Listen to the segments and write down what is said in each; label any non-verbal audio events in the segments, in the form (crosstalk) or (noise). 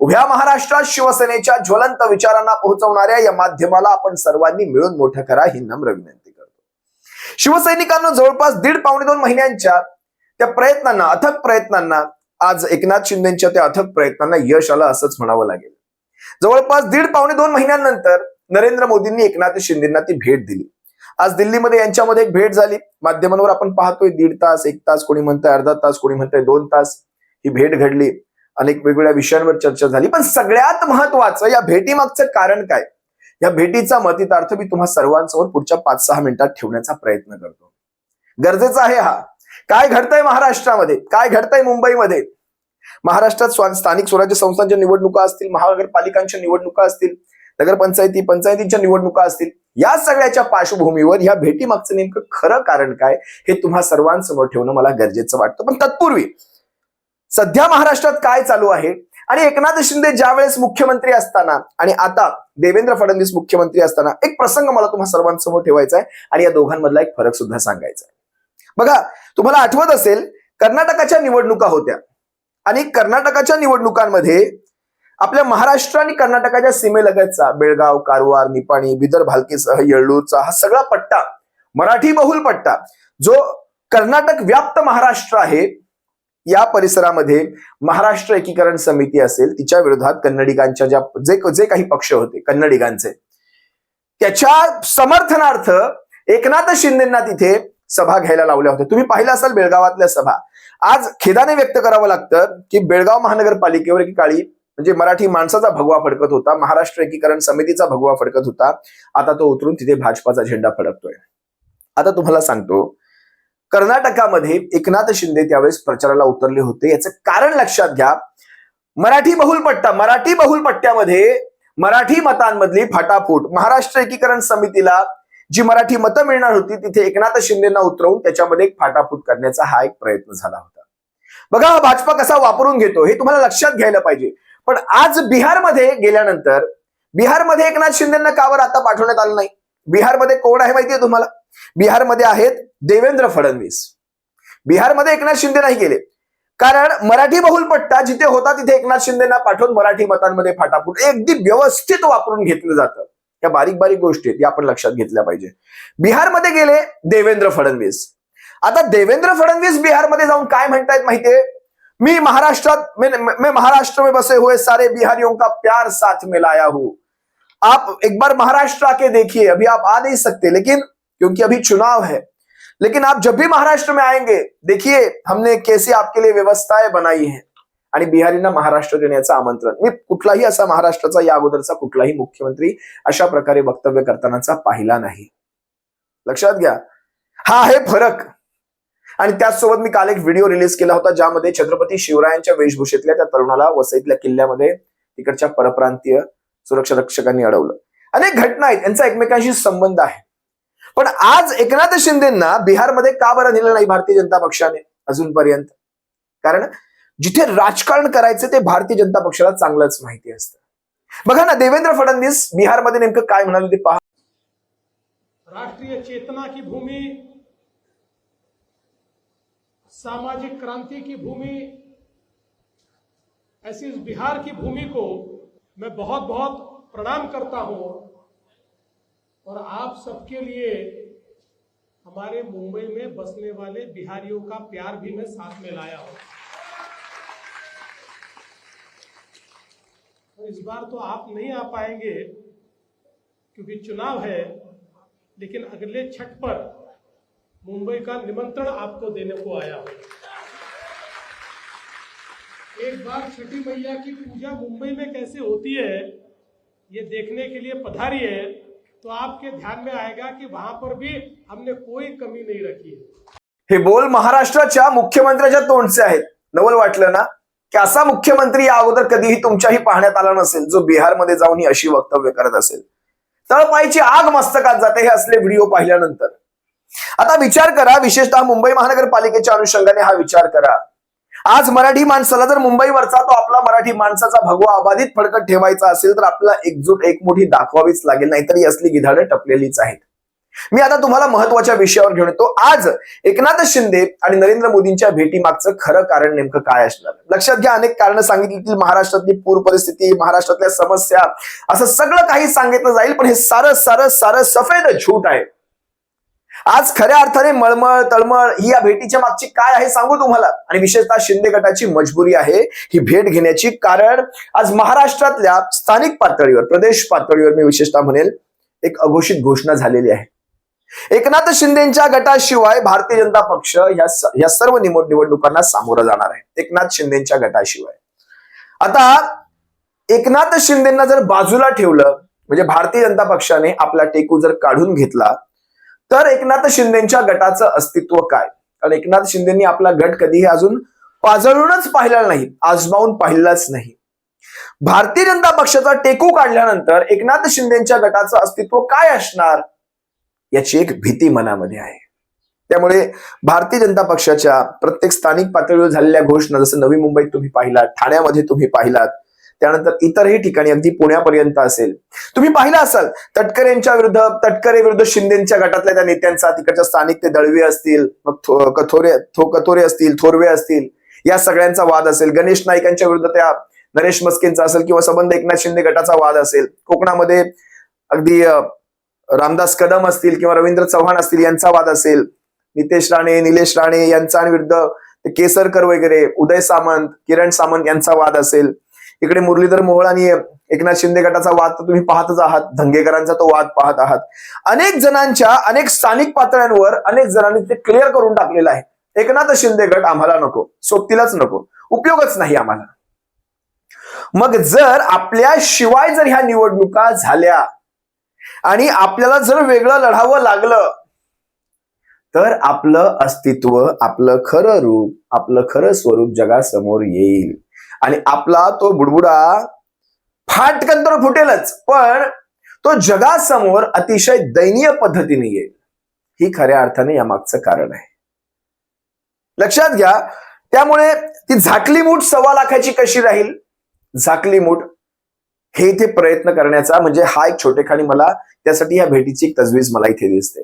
उभ्या महाराष्ट्रात शिवसेनेच्या ज्वलंत विचारांना पोहोचवणाऱ्या या माध्यमाला आपण सर्वांनी मिळून मोठं करा ही नम्र विनंती करतो. शिवसैनिकांना जवळपास दीड पावणे दोन महिन्यांच्या त्या प्रयत्नांना अथक प्रयत्नांना आज एकनाथ शिंदेच्या त्या अथक प्रयत्नांना यश आलं असंच म्हणावं लागेल. जवळपास दीड पावणे दोन महिन्यांनंतर नरेंद्र मोदींनी एकनाथ शिंदेना ती भेट दिली. आज दिल्लीमध्ये यांच्यामध्ये एक भेट झाली. माध्यमांवर आपण पाहतोय दीड तास एक तास कोणी म्हणतंय अर्धा तास कोणी म्हणतंय दोन तास ही भेट घडली. अनेक वेगवेगळ्या विषयांवर चर्चा झाली. पण सगळ्यात महत्वाचं या भेटीमागचं कारण काय? या भेटीचा मतितार्थ मी तुम्हा सर्वांसमोर पुढच्या पाच सहा मिनिटात ठेवण्याचा प्रयत्न करतो. गरजेचा आहे हा. काय घडतंय महाराष्ट्रामध्ये? काय घडतंय मुंबईमध्ये? महाराष्ट्रात स्थानिक स्वराज्य संस्थांच्या निवडणुका असतील महानगरपालिकांच्या निवडणुका असतील नगरपंचायती पंचायतींच्या निवडणुका असतील या सगळ्याच्या पार्श्वभूमीवर या भेटीमागचं नेमकं खरं कारण काय हे तुम्हा सर्वांसमोर ठेवणं मला गरजेचं वाटतं. पण तत्पूर्वी सध्या महाराष्ट्रात काय चालू आहे? आणि एकनाथ शिंदे ज्यावेळेस मुख्यमंत्री असताना आणि आता देवेंद्र फडणवीस मुख्यमंत्री असताना एक प्रसंग मला तुम्हा सर्वांसमोर ठेवायचा आहे आणि या दोघांमधला एक फरक सुद्धा सांगायचा आहे. बघा तुम्हाला आठवत असेल कर्नाटकाच्या निवडणुका होत्या. आणि कर्नाटकाच्या निवडणुकांमध्ये आपल्या महाराष्ट्र आणि कर्नाटकाच्या सीमेलगतचा बेळगाव कारवार निपाणी बिदर भालकीसह येळूरचा हा सगळा पट्टा मराठी बहुल पट्टा जो कर्नाटक व्याप्त महाराष्ट्र आहे या परिसरामध्ये महाराष्ट्र एकीकरण समिती असेल तिच्या विरोधात कन्नडिगांच्या ज्या जे जे काही पक्ष होते कन्नडिगांचे. त्याच्या समर्थनार्थ एकनाथ शिंदेना तिथे सभा घ्यायला लावल्या होत्या. तुम्ही पाहिलं असाल बेळगावातल्या सभा. आज खेदाने व्यक्त करावं लागतं की बेळगाव महानगरपालिकेवर एक काळी म्हणजे मराठी माणसाचा भगवा फडकत होता महाराष्ट्र एकीकरण समितीचा भगवा फडकत होता. आता तो उतरून तिथे भाजपाचा झेंडा फडकतोय. आता तुम्हाला सांगतो कर्नाटकामध्ये एकनाथ शिंदे त्यावेळेस प्रचाराला उतरले होते. याचं कारण लक्षात घ्या. मराठी बहुल पट्टा मराठी बहुल पट्ट्यामध्ये मराठी मतांमधली फाटाफूट महाराष्ट्र एकीकरण समितीला जी मराठी मतं मिळणार होती तिथे एकनाथ शिंदेना उतरवून त्याच्यामध्ये एक फाटाफूट करण्याचा हा एक प्रयत्न झाला होता. बघा हा भाजपा कसा वापरून घेतो हे तुम्हाला लक्षात घ्यायला पाहिजे. पण आज बिहारमध्ये गेल्यानंतर बिहारमध्ये एकनाथ शिंदेना कावर आता पाठवण्यात आलं नाही? बिहारमध्ये कोण आहे माहितीये तुम्हाला? बिहारमध्ये आहेत देवेंद्र फडणवीस. बिहारमध्ये एकनाथ शिंदे नाही गेले. कारण मराठी बहुल पट्टा जिथे होता तिथे एकनाथ शिंदेना पाठवून मराठी मतांमध्ये फाटाफूट अगदी व्यवस्थित वापरून घेतलं जातं. या बारीक बारीक गोष्टी आहेत या आपण लक्षात घेतल्या पाहिजे. बिहारमध्ये गेले देवेंद्र फडणवीस. आता देवेंद्र फडणवीस बिहारमध्ये जाऊन काय म्हणतायत माहितीये? मी महाराष्ट्रात मैं, महाराष्ट्र में बसे हुए सारे बिहारियों का प्यार साथ में लाया हूं. आप एक बार महाराष्ट्र आके देखिए अभी आप आ नहीं सकते लेकिन क्योंकि अभी चुनाव है। लेकिन आप जब भी महाराष्ट्र में आएंगे देखिए हमने कैसे आपके लिए व्यवस्थाएं बनाई है। आणि बिहारींना महाराष्ट्र देण्याचं आमंत्रण। मी कुठलाही असा महाराष्ट्राचा या अगोदरचा कुठलाही मुख्यमंत्री अशा प्रकारे वक्तव्य करतानाचा पाहिला नाही. लक्षात घ्या हा आहे फरक. आणि त्याचसोबत मी काल एक व्हिडिओ रिलीज केला होता ज्यामध्ये छत्रपती शिवरायांच्या वेशभूषेतल्या त्या तरुणाला वसईतल्या किल्ल्यामध्ये तिकडच्या परप्रांतीय सुरक्षा रक्षकांनी अडवलं. अनेक घटना आहेत यांचा एकमेकांशी संबंध आहे. पण आज एकनाथ शिंदेना बिहारमध्ये का बरं नेलं नाही भारतीय जनता पक्षाने अजूनपर्यंत? कारण जिथे राजकारण करायचं ते भारतीय जनता पक्षाला चांगलंच माहिती असतं. बघा ना देवेंद्र फडणवीस बिहारमध्ये नेमकं काय म्हणाले ते पहा. राष्ट्रीय चेतना की भूमी सामाजिक क्रांति की भूमि ऐसी इस बिहार की भूमि को मैं बहुत बहुत प्रणाम करता हूं। और आप सबके लिए हमारे मुंबई में बसने वाले बिहारियों का प्यार भी मैं साथ में लाया हूँ। और इस बार तो आप नहीं आ पाएँगे, क्योंकि चुनाव है, लेकिन अगले छठ पर मुंबई का निमंत्रण आपको देने को आया हूँ। एक बार छठी मैया की पूजा मुंबई में कैसे होती है, ये देखने के लिए पधारिए तो आपके ध्यान में आएगा कि वहां पर भी हमने कोई कमी नहीं रखी है। हे बोल महाराष्ट्राच्या मुख्यमंत्र्याच्या तोंडचे आहेत. नवल वाटलं ना? की असा मुख्यमंत्री या अगोदर कधीही तुमच्याही पाहण्यात आला नसेल जो बिहारमध्ये जाऊन ही अशी वक्तव्य करत असेल. तळपायची आग मस्तकात जाते हे असले व्हिडिओ पाहिल्यानंतर. आता विचार करा विशेषतः मुंबई महानगरपालिकेच्या अनुषंगाने हा विचार करा. आज मराठी माणसाला जर मुंबईवरचा तो आपला मराठी माणसाचा भगवा अबाधित फडकत ठेवायचा असेल तर आपला एकजूट एकमुठी दाखवावीच लागेल नाहीतर ही असली गिधाडं टपलेलीच आहेत. मी आता तुम्हाला महत्त्वाच्या विषयावर घेऊन येतो. आज एकनाथ शिंदे आणि नरेंद्र मोदींच्या भेटीमागचं खरं कारण नेमकं काय असणार? लक्षात घ्या अनेक कारण सांगितली. महाराष्ट्रातली पूर परिस्थिती महाराष्ट्रातल्या समस्या असं सगळं काही सांगितलं जाईल पण हे सारं सारं सारं सफेद झूट आहे. आज खऱ्या अर्थाने मळमळ तळमळ ही या भेटीच्या मागची काय आहे सांगू तुम्हाला. आणि विशेषतः शिंदे गटाची मजबुरी आहे ही भेट घेण्याची कारण आज महाराष्ट्रातल्या स्थानिक पातळीवर प्रदेश पातळीवर मी विशेषतः म्हणेल एक अघोषित घोषणा झालेली आहे. एकनाथ शिंदेच्या गटाशिवाय भारतीय जनता पक्ष या या सर्व निवड निवडणुकांना सामोरं जाणार आहे. एकनाथ शिंदेच्या गटाशिवाय. आता एकनाथ शिंदेना जर बाजूला ठेवलं म्हणजे भारतीय जनता पक्षाने आपला टेकू जर काढून घेतला तर एकनाथ शिंदेच्या गटाचं अस्तित्व काय? कारण एकनाथ शिंदेनी आपला गट कधीही अजून पाजळूनच पाहिला नाही आजमावून पाहिलाच नाही. भारतीय जनता पक्षाचा टेकू काढल्यानंतर एकनाथ शिंदेच्या गटाचं अस्तित्व काय असणार? याची एक भीती मनामध्ये आहे. त्यामुळे भारतीय जनता पक्षाच्या प्रत्येक स्थानिक पातळीवर झालेल्या घोषणा जसं नवी मुंबईत तुम्ही पाहिलात ठाण्यामध्ये तुम्ही पाहिलात त्यानंतर इतरही ठिकाणी अगदी पुण्यापर्यंत असेल. तुम्ही पाहिलं असाल तटकरेंच्या विरुद्ध तटकरे विरुद्ध शिंदेच्या गटातल्या त्या नेत्यांचा तिकडच्या स्थानिक ते दळवे असतील मग कथोरे थो कथोरे असतील थोरवे असतील या सगळ्यांचा वाद असेल. गणेश नाईकांच्या विरुद्ध त्या नरेश मस्केंचा असेल किंवा संबंध एकनाथ शिंदे गटाचा वाद असेल. कोकणामध्ये अगदी रामदास कदम असतील किंवा रवींद्र चव्हाण असतील यांचा वाद असेल. नितेश राणे निलेश राणे यांचा विरुद्ध केसरकर वगैरे उदय सामंत किरण सामंत यांचा वाद असेल. इकडे मुरलीधर मोहोळ आणि एकनाथ शिंदे गटाचा वाद तर तुम्ही पाहतच आहात. धंगेकरांचा तो वाद पाहत आहात. अनेक जणांच्या अनेक स्थानिक पातळ्यांवर अनेक जणांनी ते क्लिअर करून टाकलेलं आहे. एकनाथ शिंदे गट आम्हाला नको. सोबतीलाच नको. उपयोगच नाही आम्हाला. मग जर आपल्या शिवाय जर ह्या निवडणुका झाल्या आणि आपल्याला जर वेगळं लढावं लागलं तर आपलं अस्तित्व आपलं खरं रूप आपलं खरं स्वरूप जगासमोर येईल. आणि आपला तो बुडबुडा फाटकन तर फुटेलच पण तो जगासमोर अतिशय दयनीय पद्धतीने येईल. ही खऱ्या अर्थाने यामागचं कारण आहे. लक्षात घ्या त्यामुळे ती झाकली मूठ सव्वा लाखाची कशी राहील? झाकली मूठ हे इथे प्रयत्न करण्याचा म्हणजे हा एक छोटेखानी मला त्यासाठी या भेटीची एक तजवीज मला इथे दिसते.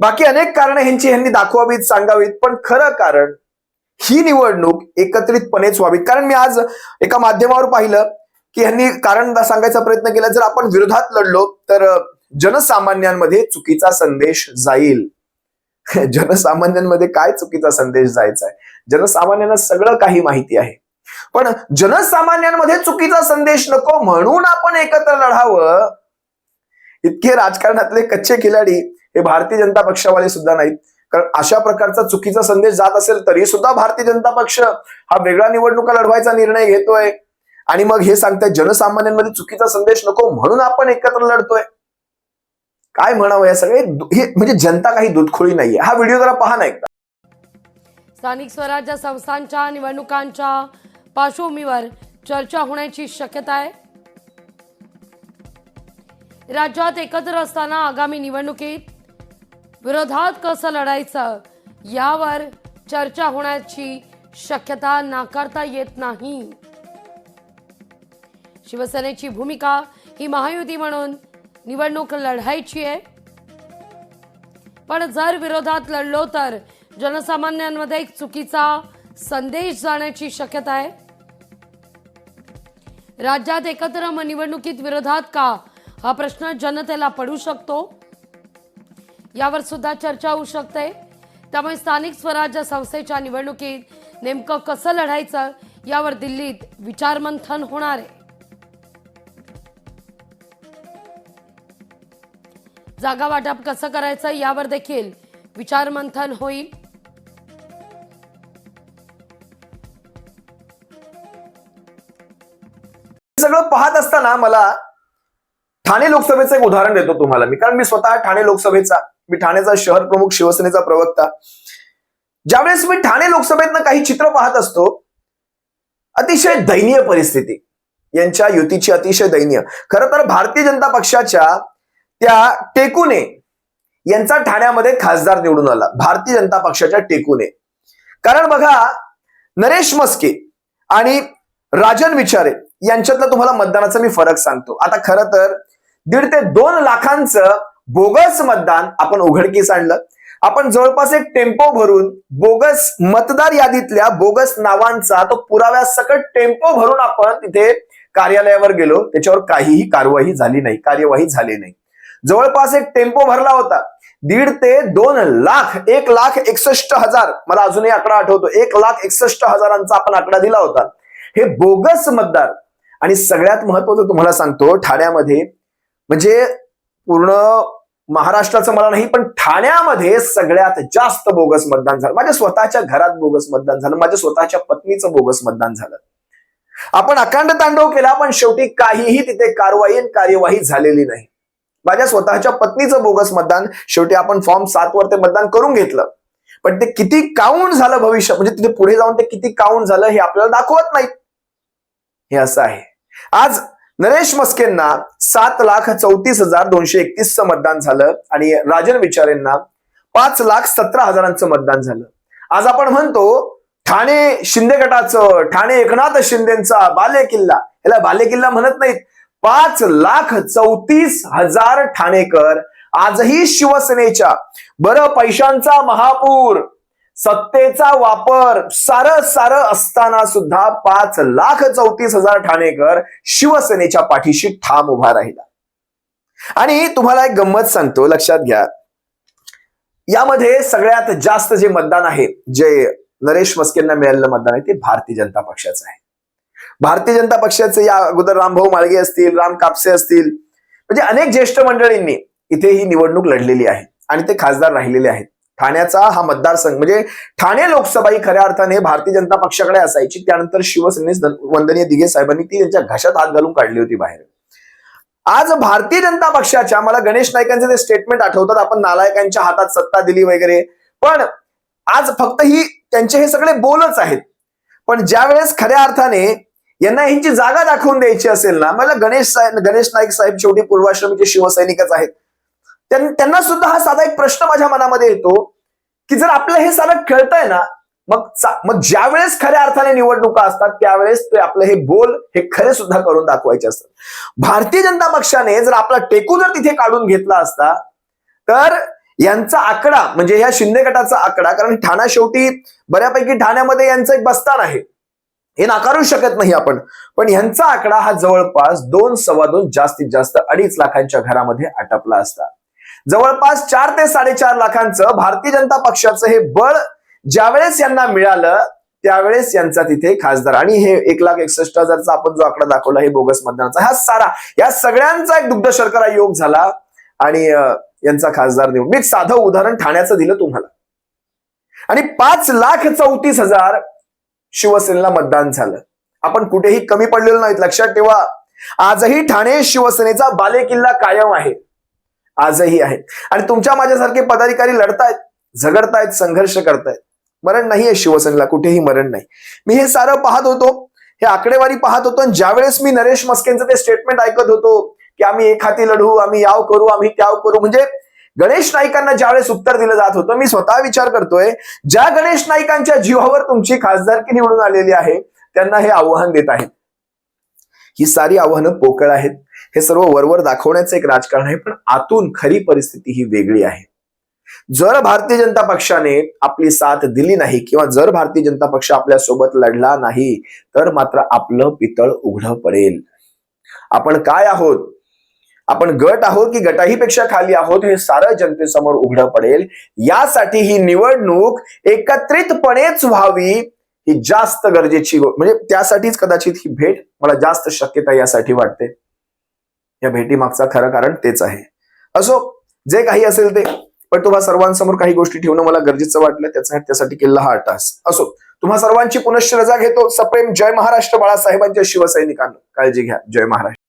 बाकी अनेक कारण ह्यांची ह्यांनी दाखवावीत सांगावीत पण खरं कारण ही निवडणूक एकत्रितपणेच व्हावी कारण मी आज एका माध्यमावर पाहिलं की ह्यांनी कारण सांगायचा प्रयत्न केला जर आपण विरोधात लढलो तर जनसामान्यांमध्ये चुकीचा संदेश जाईल. (laughs) जनसामान्यांमध्ये काय चुकीचा संदेश जायचा आहे जनसामान्यांना सगळं काही माहिती आहे. पण जनसामान्यांमध्ये चुकीचा संदेश नको म्हणून आपण एकत्र लढावं. इतके राजकारणातले कच्चे खिलाडी हे भारतीय जनता पक्षावाले सुद्धा नाहीत. कारण अशा प्रकारचा चुकीचा संदेश जात असेल तरी सुद्धा भारतीय जनता पक्ष हा वेगळा निवडणुका लढवायचा निर्णय घेतोय. आणि मग हे सांगताय जनसामान्यांमध्ये चुकीचा संदेश नको म्हणून आपण एकत्र लढतोय. काय म्हणावं या सगळे? हे म्हणजे जनता काही दुधखोळी नाहीये. हा व्हिडिओ जरा पहा ना एकदा. स्थानिक स्वराज्य संस्थांच्या निवडणुकांच्या पार्श्वभूमीवर चर्चा होण्याची शक्यता आहे. राज्यात एकत्र असताना आगामी निवडणुकीत विरोधात कसं लढायचं यावर चर्चा होण्याची शक्यता नाकारता येत नाही. शिवसेनेची भूमिका ही महायुती म्हणून निवडणूक लढायची आहे. पण जर विरोधात लढलो तर जनसामान्यांमध्ये एक चुकीचा संदेश जाण्याची शक्यता आहे. राज्यात एकत्र निवडणुकीत विरोधात का? हा प्रश्न जनतेला पडू शकतो. यावर सुद्धा चर्चा होऊ शकते. त्यामुळे स्थानिक स्वराज्य संस्थेच्या निवडणुकीत नेमकं कसं लढायचं यावर दिल्लीत विचारमंथन होणार आहे. जागा वाटप कसं करायचं यावर देखील विचारमंथन होईल. सगळं पाहत असताना मला ठाणे लोकसभेचं एक उदाहरण देतो तुम्हाला. मी कारण मी स्वतः ठाणे लोकसभेचा मी ठाण्याचा शहर प्रमुख शिवसेनेचा प्रवक्ता. ज्यावेळेस मी ठाणे लोकसभेतनं काही चित्र पाहत असतो अतिशय दयनीय परिस्थिती. यांच्या युतीची अतिशय दयनीय. खरं तर भारतीय जनता पक्षाच्या त्या टेकूने यांचा ठाण्यामध्ये खासदार निवडून आला. भारतीय जनता पक्षाच्या टेकूने. कारण बघा नरेश मस्के आणि राजन विचारे यांच्यातला तुम्हाला मतदानाचा मी फरक सांगतो. आता खरं तर दीड ते दोन लाखांचं बोगस मतदान आपण उघडकीस आणलं. आपण जवळपास एक टेम्पो भरून बोगस मतदार यादीतल्या बोगस नावांचा तो पुराव्या सकट टेम्पो भरून आपण तिथे कार्यालयावर गेलो. त्याच्यावर काहीही कारवाई झाली नाही कार्यवाही झाली नाही. जवळपास एक टेम्पो भरला होता. दीड ते दोन लाख एक लाख एकसष्ट हजार मला अजूनही आकडा आठवतो एक लाख एकसष्ट हजारांचा आपण आकडा दिला होता. हे बोगस मतदार आणि सगळ्यात महत्वाचं तुम्हाला सांगतो ठाण्यामध्ये म्हणजे पूर्ण महाराष्ट्राचं मला नाही पण ठाण्यामध्ये सगळ्यात जास्त बोगस मतदान झालं. माझ्या स्वतःच्या घरात बोगस मतदान झालं. माझ्या स्वतःच्या पत्नीचं बोगस मतदान झालं. आपण अखंड तांडव केला पण शेवटी काहीही तिथे कारवाई आणि कार्यवाही झालेली नाही. माझ्या स्वतःच्या पत्नीचं बोगस मतदान शेवटी आपण फॉर्म सात वर ते मतदान करून घेतलं. पण ते किती काउंट झालं भविष्य म्हणजे तिथे पुढे जाऊन ते किती काउंट झालं हे आपल्याला दाखवत नाही हे असं आहे. आज नरेश मस्केंना सात लाख चौतीस हजार दोनशे एकतीसचं मतदान झालं आणि राजन विचारेंना पाच लाख सतरा हजारांचं मतदान झालं. आज आपण म्हणतो ठाणे शिंदे गटाचं ठाणे एकनाथ शिंदेचा बाले किल्ला याला बाले किल्ला म्हणत नाहीत. पाच लाख चौतीस हजार ठाणेकर आजही शिवसेनेच्या. बरं पैशांचा महापूर. सत्तेचा वापर सारं सारं असताना सुद्धा पाच लाख चौतीस हजार ठाणेकर शिवसेनेच्या पाठीशी ठाम उभा राहिला. आणि तुम्हाला एक गंमत सांगतो लक्षात घ्या. यामध्ये सगळ्यात जास्त जे मतदान आहे जे नरेश मस्केंना मिळालेलं मतदान आहे ते भारतीय जनता पक्षाचं आहे. भारतीय जनता पक्षाचे या अगोदर रामभाऊ माळगे असतील राम कापसे असतील म्हणजे अनेक ज्येष्ठ मंडळींनी इथे ही निवडणूक लढलेली आहे आणि ते खासदार राहिलेले आहेत. ठाण्याचा हा मतदारसंघ म्हणजे ठाणे लोकसभा ही खऱ्या अर्थाने भारतीय जनता पक्षाकडे असायची. त्यानंतर शिवसेनेस वंदनीय दिघे साहेबांनी ती त्यांच्या घशात हात घालून काढली होती बाहेर. आज भारतीय जनता पक्षाच्या मला गणेश नाईकांचे ते स्टेटमेंट आठवतात आपण नालायकांच्या हातात सत्ता दिली वगैरे. पण आज फक्त ही त्यांचे हे सगळे बोलच आहेत. पण ज्या वेळेस खऱ्या अर्थाने यांना ह्यांची जागा दाखवून द्यायची असेल ना मला गणेश साहेब गणेश नाईक साहेब शेवटी पूर्वाश्रमीचे शिवसैनिकच आहेत. त्यांना सुद्धा हा साधा एक प्रश्न माझ्या मनामध्ये येतो की जर आपलं हे सारं कळतंय ना मग चा- मग ज्या वेळेस खऱ्या अर्थाने निवडणुका असतात त्यावेळेस ते आपलं हे बोल हे खरे सुद्धा करून दाखवायचे असतात. भारतीय जनता पक्षाने जर आपला टेकू जर तिथे काढून घेतला असता तर यांचा आकडा म्हणजे या शिंदे गटाचा आकडा कारण ठाणा शेवटी बऱ्यापैकी ठाण्यामध्ये यांचं एक बस्तान आहे. हे नाकारू शकत नाही आपण पण यांचा आकडा हा जवळपास दोन सव्वा दोन जास्तीत जास्त अडीच लाखांच्या घरामध्ये आटपला असता. जवळपास चार ते साडेचार लाखांचं भारतीय जनता पक्षाचं हे बळ ज्यावेळेस यांना मिळालं त्यावेळेस यांचा तिथे खासदार. आणि हे एक लाख एकसष्ट हजारचा आपण जो आकडा दाखवला हे बोगस मतदानाचा हा सारा या सगळ्यांचा एक दुग्ध शर्करा योग झाला आणि यांचा खासदार निवडून. मी एक साधं उदाहरण ठाण्याचं दिलं तुम्हाला. आणि पाच लाख चौतीस हजार शिवसेनेला मतदान झालं. आपण कुठेही कमी पडलेलो नाहीत लक्षात ठेवा. आजही ठाणे शिवसेनेचा बालेकिल्ला कायम आहे. आजही आहे आणि तुमच्या माझ्यासारखे पदाधिकारी लढतायत झगडतायत संघर्ष करतायत. मरण नाहीये शिवसेनेला कुठेही मरण नाही. मी हे सारं पाहत होतो हे आकडेवारी पाहत होतो आणि ज्यावेळेस मी नरेश मस्केंचं ते स्टेटमेंट ऐकत होतो की आम्ही एक हाती लढू आम्ही याव करू आम्ही त्याव करू म्हणजे गणेश नाईकांना ज्यावेळेस उत्तर दिलं जात होतं मी स्वतः विचार करतोय ज्या गणेश नाईकांच्या जीवावर तुमची खासदारकी निवडून आलेली आहे त्यांना हे आव्हान देत आहेत. ही सारी आव्हानं पोकळ आहेत. हे सर्व वरवर दाखवण्याचं एक राजकारण आहे पण आतून खरी परिस्थिती ही वेगळी आहे. जर भारतीय जनता पक्षाने आपली साथ दिली नाही किंवा जर भारतीय जनता पक्ष आपल्यासोबत लढला नाही तर मात्र आपलं पितळ उघडं पडेल. आपण काय आहोत? आपण गट आहोत की गटाही पेक्षा खाली आहोत हे सारं जनतेसमोर उघडं पडेल. यासाठी ही निवडणूक एकत्रितपणेच व्हावी ही जास्त गरजेची म्हणजे त्यासाठीच कदाचित ही भेट मला जास्त शक्यता यासाठी वाटते. या भेटीमागचा खरं कारण तेच आहे. असो जे काही असेल ते. पण तुम्हा सर्वांसमोर काही गोष्टी ठेवणं मला गरजेचं वाटलं त्याचा त्यासाठी केलेला हा अट्टास असो तुम्हा सर्वांची पुनश्च रजा घेतो. सप्रेम जय महाराष्ट्र बाळासाहेबांच्या शिवसैनिकांना. काळजी घ्या. जय महाराष्ट्र.